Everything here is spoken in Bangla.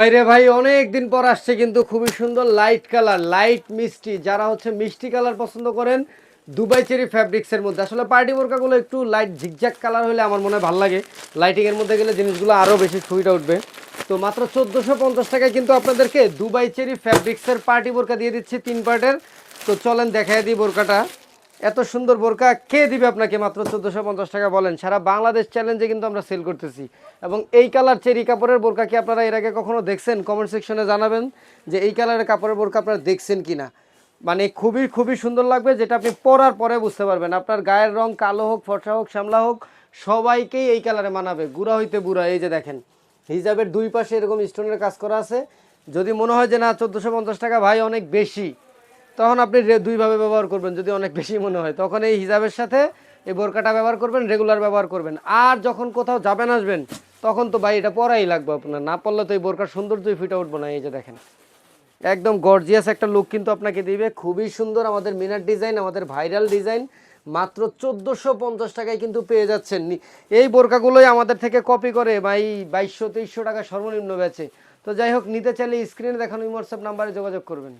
ভাইরে ভাই অনেক দিন পর আসছে কিন্তু খুবই সুন্দর লাইট কালার লাইট মিষ্টি। যারা হচ্ছে মিষ্টি কালার পছন্দ করেন, দুবাই চেরি ফ্যাব্রিক্স এর মধ্যে। আসলে পার্টি বোরকাগুলো একটু লাইট ঝিকঝাক কালার হলে আমার মনে হয় ভালো লাগে। লাইটিং এর মধ্যে গেলে জিনিসগুলো আরও বেশি ফুইটা উঠবে। তো মাত্র চোদ্দোশো পঞ্চাশ টাকায় কিন্তু আপনাদেরকে দুবাই চেরি ফ্যাব্রিক্সের পার্টি বোরকা দিয়ে দিচ্ছি তিন পার্টের তো চলেন দেখাই দিই বোরকাটা। এত সুন্দর বোরকা কে দিবে আপনাকে মাত্র চোদ্দোশো পঞ্চাশ টাকা বলেন? সারা বাংলাদেশ চ্যালেঞ্জে কিন্তু আমরা সেল করতেছি। এবং এই কালার চেরি কাপড়ের বোরকা কি আপনারা এর আগে কখনো দেখছেন? কমেন্ট সেকশনে জানাবেন যে এই কালারের কাপড়ের বোরকা আপনারা দেখছেন কিনা। মানে খুবই খুবই সুন্দর লাগবে, যেটা আপনি পরার পরে বুঝতে পারবেন। আপনার গায়ের রং কালো হোক, ফর্সা হোক, শ্যামলা হোক, সবাইকেই এই কালারে মানাবে। গুড়া হইতে বুড়া, এই যে দেখেন। হিজাবের দুই পাশে এরকম স্টোনের কাজ করা আছে। যদি মনে হয় যে না, চোদ্দোশো পঞ্চাশ টাকা ভাই, অনেক বেশি। তখন আপনি দুইভাবে ব্যবহার করবেন, যদি অনেক বেশি মনে হয়। তখন এই হিজাবের সাথে এই বোরকাটা ব্যবহার করবেন রেগুলার ব্যবহার করবেন। আর যখন কোথাও যাবেন আসবেন, তখন তো ভাই এটা পরাই লাগবে আপনার। না পরলে তো এই বোরকার সৌন্দর্যই ফুটে উঠবো না, এই যে দেখেন। একদম গর্জিয়াস একটা লুক কিন্তু আপনাকে দিবে। খুবই সুন্দর আমাদের মিনার ডিজাইন আমাদের ভাইরাল ডিজাইন মাত্র চোদ্দোশো পঞ্চাশ টাকায় কিন্তু পেয়ে যাচ্ছেন। এই বোরকাগুলোই আমাদের থেকে কপি করে ভাই বাইশশো, তেইশশো টাকা সর্বনিম্ন বেচে। তো যাই হোক, নিতে চাইলে স্ক্রিনে দেখানো হোয়াটসঅ্যাপ নাম্বারে যোগাযোগ করবেন।